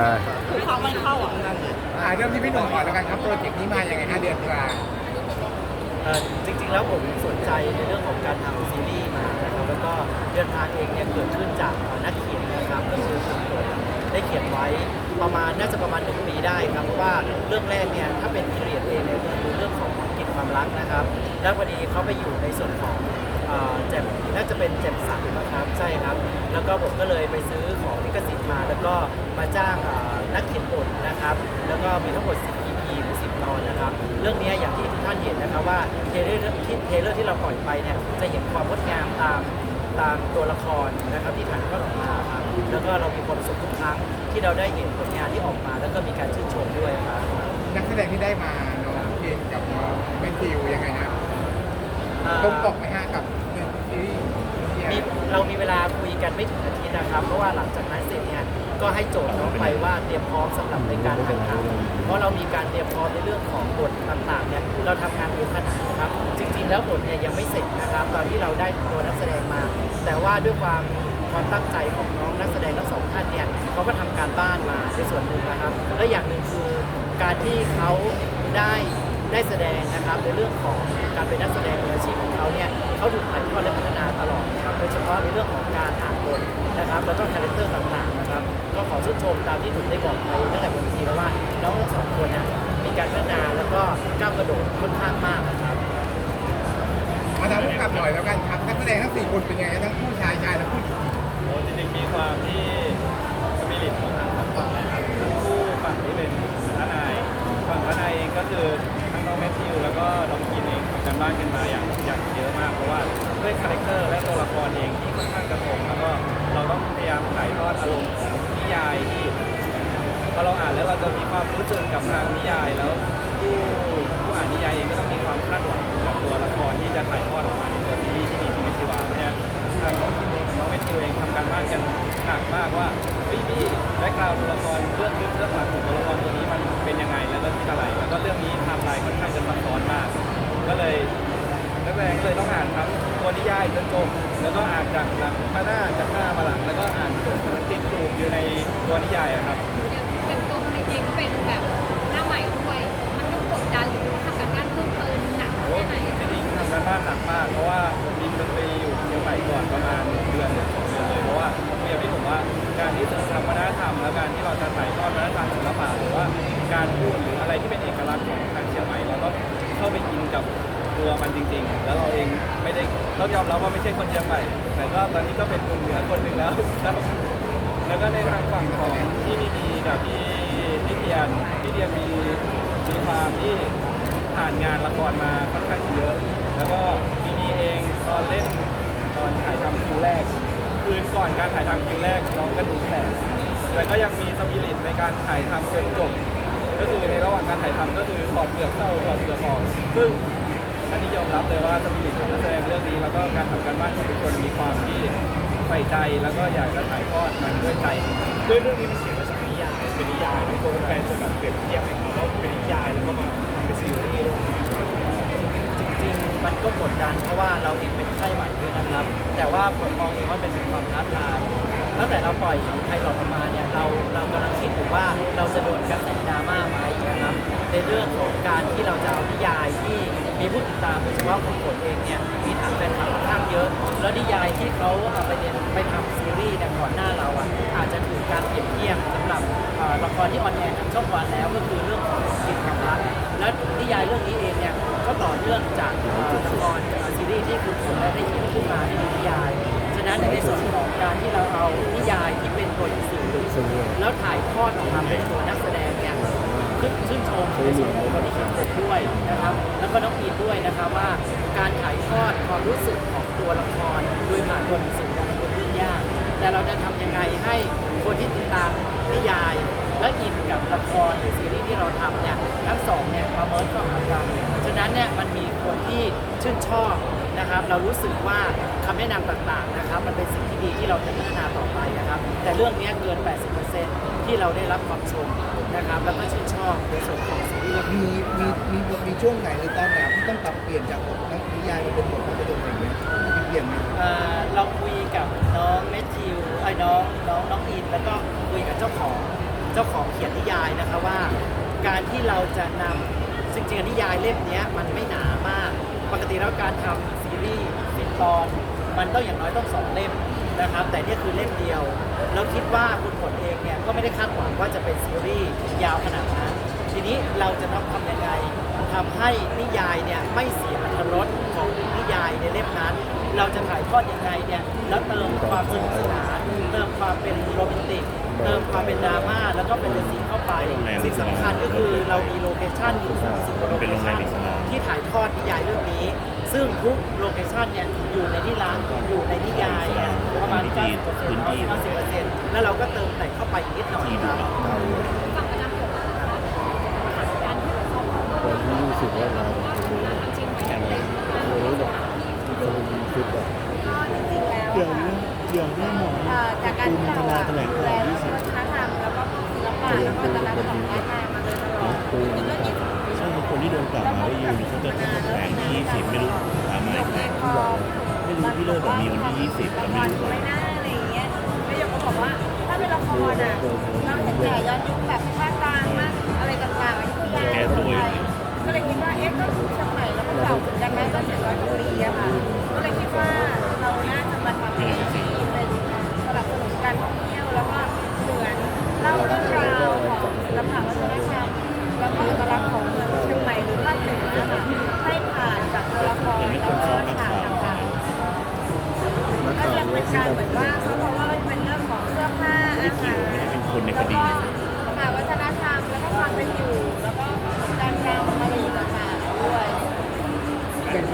อ่าเขาไม่เข้าอะอ่าเริ่มที่พี่หนุ่มก่อนแล้วกันครับโปรเจกต์นี้มาอย่างไงฮะเดือนตุลาเอ่อจริงๆแล้วผมสนใจในเรื่องของการทำซีรีส์มานะครับแล้วก็เดินทางเองเนี่ยเกิดขึ้นจากนักเขียนนะครับก็คือคุณโดได้เขียนไว้ประมาณน่าจะประมาณหนึ่งปีได้ครับเพราะว่าเรื่องแรกเนี่ยถ้าเป็นพีเรียดเองเนี่ยคือเรื่องของกลิ่นความรักนะครับ แล้วพอดีเขาไปอยู่ในส่วนของ อ่อแจ่มน่าจะเป็นแจ่มสันนะครับใช่ครับ แล้วก็ผมก็เลยไปซื้อของลิขสิทธิ์มา แล้วก็มาจ้างอ่อนักเขียนบทนะครับ แล้วก็มีทั้งหมด 10 EP หรือ10 ตอนนะครับ เรื่องนี้อย่างที่ทุกท่านเห็นนะครับว่าเทเลอร์ที่เทเลอร์ที่เราปล่อยไปเนี่ยจะเห็นความงดงามตามตามตัวละครนะครับที่ถ่ายทอดออกมาครับแล้วก็เรามีความสุขทุกครั้งที่เราได้เห็นผลงานที่ออกมา แล้วก็มีการชื่นชมด้วยครับ นักแสดงที่ได้มาน้องเคนกับน้องแมทธิวยังไงฮะอ่า ตรงปกไหมฮะกับซีรีส์ที่มีเรามีเวลาคุยกันไม่ถึงอาทิตย์นะครับ เพราะว่าหลังจากนั้นเสร็จเนี่ยก็ให้โจทย์น้องไปว่าเตรียมพร้อมสำหรับในการถ่ายทำเพราะเรามีการเตรียมพร้อมในเรื่องของบทต่างๆเนี่ยเราทำงานอยู่ขนาดนะครับ จริง ๆ แล้วบทเนี่ยยังไม่เสร็จนะครับ ตอนที่เราได้ตัวนักแสดงมา แต่ว่าด้วยความความตั้งใจของน้องนักแสดงทั้งสองท่านเนี่ยเขาก็ทำการบ้านมาในส่วนหนึ่งนะครับและอย่างหนึ่งคือการที่เขาได้ ได้แสดงนะครับในเรื่องของการเป็นนักแสดงมืออาชีพของเขาเนี่ยเขาถูกถ่ายทอดและพัฒนาตลอดนะครับโดยเฉพาะในเรื่องของการอ่านบทนะครับแล้วก็คาแรคเตอร์ต่างๆนะครับก็ขอชื่นชมตามที่ผมได้บอกไปตั้งแต่บนเวทีแล้วว่าน้องทั้งสองคนนะมีการพัฒนาแล้วก็ก้าวกระโดดค่อนข้างมากนะครับมาทำผู้กำกับหน่อยแล้วกันครับนักแสดงทั้งสี่คนเป็นยังไงทั้งผู้ชายชายและผู้หญิงโอ้จริงๆมีความที่สปิริตของทั้งฝั่งนะครับทั้งคู่ฝั่งที่เป็นทนายฝั่งทนายเองก็คือทั้งน้อง แมทธิวแล้วก็น้องกินเองทำกันบ้านกันมาอย่างอย่างเยอะมากเพราะว่าด้วยคาแรคเตอร์และตัวละครเองที่ค่อนข้างกระทงแล้วก็เราต้องพยายามถ่ายทอดอารมณ์ของนิยายที่พอเราอ่านแล้วเราจะมีความรู้สึกกับทางนิยายแล้วผู้ผู้อ่านนิยายเองก็ต้องมีความคาดหวังกับตัวละครที่จะถ่ายทอดออกมาในตัวซีรีส์ที่มีชีวิตชีวาเราะฉะนั้นทางน้องกินเองน้องแมทธิวเองทำการบ้านกันหนักมากว่าเฮ้ยพี่แบ็คกราวด์ตัวละครเรื่องลึก แล้วก็อ่านจากหลังมาหน้าจากหน้ามาหลังแล้วก็อ่านจบมันติดอยู่อยู่ในตัวนิยายอะครับ ไม่ได้เรายอมรับว่าไม่ใช่คนเชียงใหม่แต่ก็ตอนนี้ก็เป็นคนเหนือคนหนึ่งแล้วครับแล้วก็ในทางฝั่งของที่มีดีกับพี่พี่เทียนพี่เทียนมีมีความที่ผ่านงานละครมาค่อนข้างเยอะ แล้วก็มีดีเองตอนเล่นตอนถ่ายทำคิวแรก คืนก่อนการถ่ายทำคิวแรกน้องก็ดูแผลแต่ก็ยังมีสปิริตในการถ่ายทำจนจบก็คือในระหว่างการถ่ายทำก็คือถอดเปลือกเข้าถอดเปลือกออกซึ่ง อันนี้ยอมรับเลยว่าสปิริตของนักแสดงเรื่องนี้ แล้วก็การทำการบ้านของทุกคนมีความที่ใส่ใจแล้วก็อยากจะถ่ายทอดมันด้วยใจด้วยเรื่องนี้มันเขียนมาจากนิยายเป็นนิยายในตัวแฟนจะแบบเปรียบเทียบให้เขาว่าเป็นนิยายแล้วก็มาเป็นซีรีส์จริงๆ มันก็กดดันเพราะว่าเราเองเป็นค่ายใหม่ด้วยนะครับ แต่ว่าผมมองเองว่าเป็นความท้าทายตั้งแต่เราปล่อยไทยหลอดออกมาเนี่ยเราเรากำลังคิดอยู่ว่าเราจะโดนกระแสดราม่าไหม ในเรื่องของการที่เราจะเอานิยายที่มีผู้ติดตามโดยเฉพาะคนกดเองเนี่ยมีฐานแฟนคลับค่อนข้างเยอะ แล้วนิยายที่เขาเอาไปเนี่ยไปทำซีรีส์เนี่ก่อนหน้าเราอะอาจจะถูกการเปรียบเทียบสำหรับเอ่อละครที่ออนแอร์ทางช่องวันแล้วก็คือเรื่องของกิจความรักและนิยายเรื่องนี้เองเนี่ยก็ต่อเนื่องจากเอ่อละครเอ่อซีรีส์ที่คุณผมได้ได้เขียนขึ้นมาในนิยาย ฉะนั้นในส่วนของการที่เราเอานิยายที่เป็นตัวหนังสือ แล้วถ่ายทอดออกมาเป็นตัวนักแสดงเนี่ย ขึ้นชื่นชมในส่วนของคนที่เขียนบทด้วยนะครับ แล้วก็น้องอีนด้วยนะครับว่าการถ่ายทอดความรู้สึกของตัวละครโดยผ่านตัวหนังสือเนี่ยมันเป็นเรื่องยาก แต่เราจะทำยังไงให้คนที่ติดตามนิยาย และอินกับละครหรือซีรีส์ที่เราทำเนี่ยทั้งสองเนี่ยมาเมิร์จเข้าหากันฉะนั้นเนี่ยมันมีคนที่ชื่นชอบนะครับ เรารู้สึกว่าคำแนะนำต่างๆนะครับมันเป็นสิ่งที่ดีที่เราจะพัฒนาต่อไปนะครับ แต่เรื่องนี้เกิน 80%ที่เราได้รับความชม นะครับ แล้วก็ชื่นชอบในส่วนของซีรีส์เรื่องมีมีมีบทมีช่วงไหนหรือตอนไหนที่ต้องปรับเปลี่ยนจากบทนักนิยายมาเป็นบทภาพยนตร์อะไรอย่างเงี้ยมีเปลี่ยนไหมเอ่อเราคุยกับน้องแมทธิวไอ้น้องน้องน้องอินแล้วก็คุยกับเจ้าของเจ้าจ้าของเขียนนิยายนะคะว่า การที่เราจะนำจริงๆนิยายเล่มเนี้ยมันไม่หนามาก ปกติแล้วการทำซีรีส์สิบตอน มันต้องอย่างน้อยต้องสองเล่ม นะครับ แต่เนี่ยคือเล่มเดียว แล้วคิดว่าคุณผลเองเนี่ยก็ไม่ได้คาดหวังว่าจะเป็นซีรีส์ยาวขนาดนั้นทีนี้เราจะต้องทำยังไงทำให้นิยายเนี่ยไม่เสียอรรถรสของนิยายในเล่มนั้น เราจะถ่ายทอดยังไงเนี่ยแล้วเติมความสนุกสนานเติมความเป็นโรแมนติกเติมความเป็นดราม่าแล้วก็เป็นซีเข้าไปสิ่งสำคัญก็คือเรามีโลเคชั่นอยู่30กว่าโลเคชั่นที่ถ่ายทอดนิยายเรื่องนี้ ซึ่งทุกโลเคชั่นเนี่ยอยู่ในที่ร้านอยู่ในนิยาย เนี่ยประมาณ90% 90%แล้วเราก็เติมแต่งเข้าไปอีกนิดหน่อยครับระจำผมการที่เราวันที่ยี่สิบว่างานจริงๆไม่ได้รู้แบบคนคิดแบบก็จริงๆแล้วเดี๋ยวนี้เดี๋ยวนี้หมอจากการที่เราอะดูแลเรื่องวัฒนธรรมแล้วก็ศิลปะแล้วก็อัตลักษณ์ของล้านนามาโดยตลอดปูนจนก็ยี่สิบปีใช่คนที่โดนกล่าวหาว่ายืนเขาจะต้องแถลงที่สิบไม่รู้ถามอะไรยกเองพอ ไม่รู้พี่เลิศบอกมีวันที่ยี่สิบละแต่คไม่รไม่น่าอะไรอย่างเงี้ยแล้วยกก็บอกว่า ถ้าเป็นละครอะเราเห็นแต่ย้อนยุคแบบภาคกลางมากอะไรต่างๆอยุธยาสุโขทัยก็เลยคิดว่าเอ๊ะก็สมัยแล้วก็เก่าเหมือนกันนะก็เจ็ดร้อยกว่าปีอะค่ะก็เลยคิดว่าเราน่าจะมาทำเป็นที่เป็นสนับสนุนกัน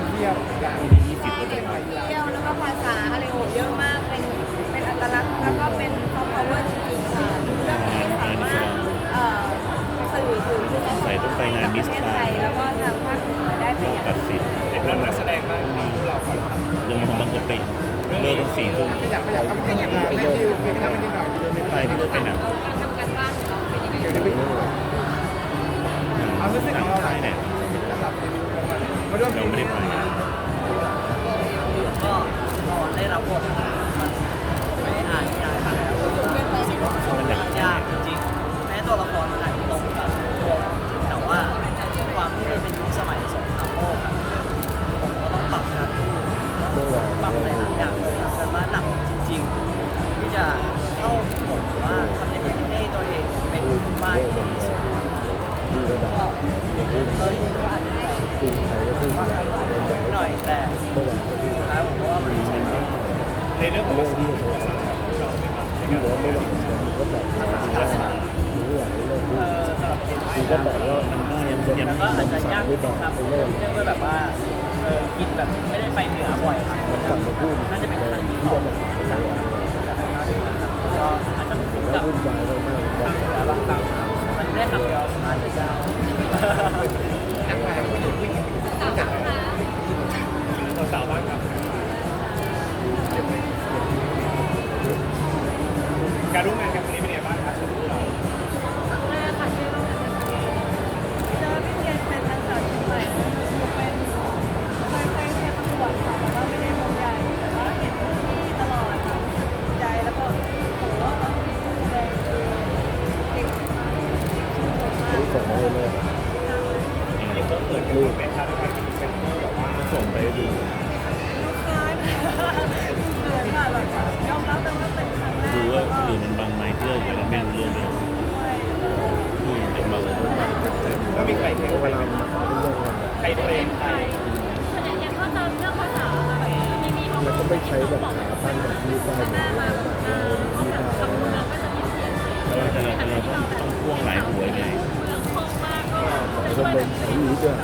เท่องเที่ยวอย่างใช่เด็กท่องเที่ยวแล้วก็ภาษาอะไรโหเยอะมากเป็นเป็นอัตลักษณ์แล้วก็เป็นซอฟต์พาวเวอร์จริงๆค่ะเรื่องนี้สามารถเอ่อสื่อถึงที่จะประเทศไทยแล้วก็ทางภาคเหนือได้เป็นอย่างตัดสินเรื่องนักแสดงบ้างครับเราก่อนครับเรื่องมันบางกะปิเลิกสี่ทุ่มไม่อยากไม่อยากทำไม่อยากไม่ดิวไม่ทำไม่ได้หน่อยไม่ไปพี่เลิกไปหนังการทำการบ้านของเราเป็นยังไงเดี๋ยวจะไปเรู้สึกของเราใช่เนี่ย สำหรับมาร่วม เราไม่ได้ไปก็พอได้รับบทมามันไม่อ่านนิยายมาแล้วมันยากจริง กคือก็บอกว่ามันก็ยังยังแล้วไม่ก็อาจจะยากไม่บอกครับไปเรื่อยองด้วยแบบว่าเออกินแบบไม่ได้ไปเหนือบ่อยครับมันกลับมาพูดน่าจะเป็นครั้งที่ที่สองกก็อาจจะคุ้นแล้กับวุ่มากทางเหนือบางครั้งมันได้คำเดียวอาจจะยาวนักแสดงผู้หญิงผู้หญิงสาว รู้ส่งมาให้แม่อย่างก็เปิดรูปเป็นครับเป็นเป็นแบบว่าส่งไปดูเขินเขินค่ะแบบยอมรับแต่ว่าเป็นครั้งแรกดูว่าหรือมันบางไม้เลิกแต่เราไม่รู้เรื่องเลยอืมเป็นมาเลยก็มีใครเทเวลามันเรื่องใครเพลงใครใหญ่ยังเข้าใจเรื่องภาษาค่ะแบบมีมีห้องแล้วก็ไม่ใช้แบบขาตั้งแบบที่ได้เหมือนแบบเราที่ได้แต่เราแต่เราต้องต้องพ่วงหลายหัวไง เมืองคล่องมากก็แต่ก็เป็นผีด้วย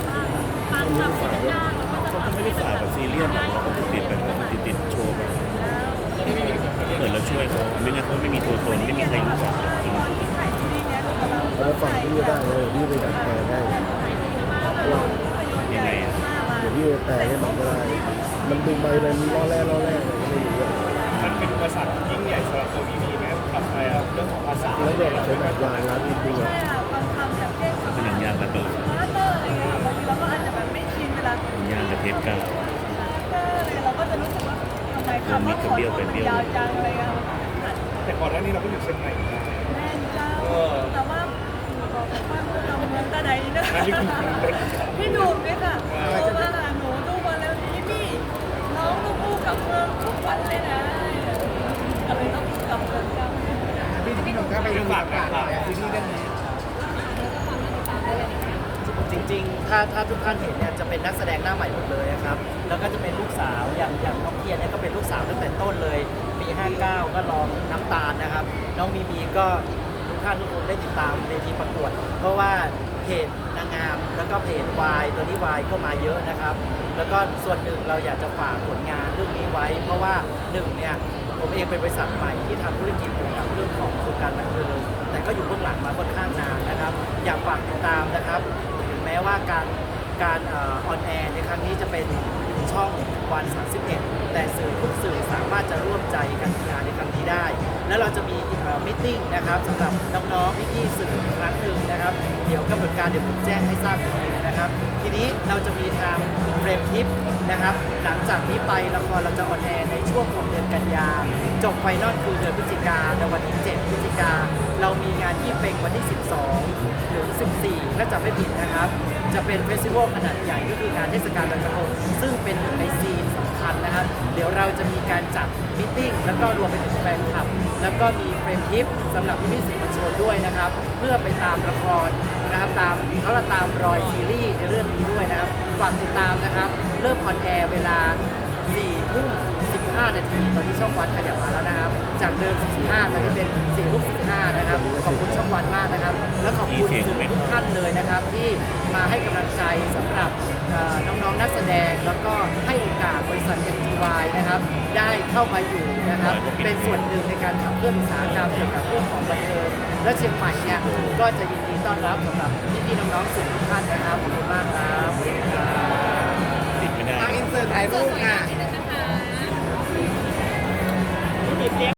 บางคำที่ยากแล้วก็จะเขาก็ไม่ได้ฝ่าแบบซีเรียสหรอกเราก็ติดแบบติดติดโชว์แบบเหมือนเราช่วยเขาไม่งั้นเขาไม่มีตัวตนไม่มีใครรู้จักจริงแล้วฝั่งที่ได้เลยที่ไปดัดแปลงได้ว่ายังไงอะเดี๋ยวพี่ไปแปลให้มันก็ได้ มันดูไปเลยมันล้อแร่ล้อแร่อะไรก็ไม่รู้อะมันเป็นอุปสรรคยิ่งใหญ่สำหรับตัวพี่มีไหมกับเรื่องของภาษาแล้วเนี่ยใช้แบบยางร้านจริงๆอะ จะคุณย่างกระเทียมก้าวเราก็จะรู้สึกว่าทำไมคำว่าขนมันยาวจังเลยอะแต่ก่อนหน้านี้เราก็อยู่เชียงใหม่แม่เจ้าแต่ว่าบอกว่าเราเมืองตาไหนนี่ะพี่หนุ่มเนี่ยค่ะเพราะาหนูดูบอลแล้วนี่พี่น้องดูคู่กับเมืองทุกวันเลยนะอะไรต้องกลับเมืองจังพี่หนุ่ถ้าไปดูประกาศที่นี่ได้ ริงๆ ถ้าถ้าทุกท่านเห็นเนี่ยจะเป็นนักแสดงหน้าใหม่หมดเลยนะครับ แล้วก็จะเป็นลูกสาวอย่างอย่างน้องเทียนเนี่ยก็เป็นลูกสาวตั้งแต่ต้นเลยปี59 ก็ลองน้ำตาลนะครับ น้องมีมีก็ทุกท่านทุกคนได้ติดตามเวทีประกวด เพราะว่าเพจนางงามแล้วก็เพจวายตัวนี้วายก็มาเยอะนะครับ แล้วก็ส่วนหนึ่งเราอยากจะฝากผลงานเรื่องนี้ไว้ เพราะว่าหนึ่งเนี่ยผมเองเป็นบริษัทใหม่ที่ทำธุรกิจเกี่ยวกับเรื่องของวงการบันเทิงแต่ก็อยู่เบื้องหลังมาค่อนข้างนานนะครับ อยากฝากติดตามนะครับ แม้ว่าการการออนแอร์ในครั้งนี้จะเป็นช่องวัน 31 แต่สื่อทุกสื่อสามารถจะร่วมใจกันทำงานในครั้งนี้ได้ และเราจะมีมิ팅นะครับสำหรับน้องๆพี่ๆสื่อครั้งหนึ่งนะครับ เดี๋ยวกำหนดการเดี๋ยวผมแจ้งให้ทราบอีกที นะครับ ทีนี้เราจะมีทางเฟรมทิปนะครับ หลังจากนี้ไปละครเราจะออนแอร์ในช่วงของเดือนกันยา จบไฟนอลคือเดือนพฤศจิกาในวันที่ 7 พฤศจิกา เรามีงานที่เป็งวันที่ 12ถึง14 ถ้าจำไม่ผิดนะครับ จะเป็นเฟสติวัลขนาดใหญ่ก็คืองานเทศกาลลอยกระทงซึ่งเป็นหนึ่งในซีนสำคัญนะครับ เดี๋ยวเราจะมีการจัดมิทติ้งแล้วก็รวมไปถึงแฟนคลับ แล้วก็มีเฟรมทิปสำหรับพี่สื่อมวลชนด้วยนะครับ เพื่อไปตามละคร นะครับตามเขาละตามรอยซีรีส์ในเรื่องนี้ด้วยนะครับฝากติดตามนะครับ เริ่มออนแอร์เวลา4ทุ่ม15 นาทีตอนนี้ช่องวันขยับมาแล้วนะครับ จากเดิม45ตอนนี้เป็น4ทุ่ม15 นะครับ ขอบคุณช่องวันมากนะครับ และขอบคุณสื่อทุกท่านเลยนะครับ ที่มาให้กำลังใจสำหรับน้องๆนักแสดง แล้วก็ให้โอกาสบริษัท MTY นะครับ ได้เข้ามาอยู่นะครับ เป็นส่วนหนึ่งในการขับเคลื่อนอุตสาหกรรมเกี่ยวกับเรื่องของบันเทิงและเชียงใหม่เนี่ยก็จะยิน ต้อนรับสำหรับพี่ๆน้องๆสื่อทุกท่านนะครับขอบคุณมากครับติดไม่ได้ ทางอินเสิร์ตถ่ายรูปค่ะ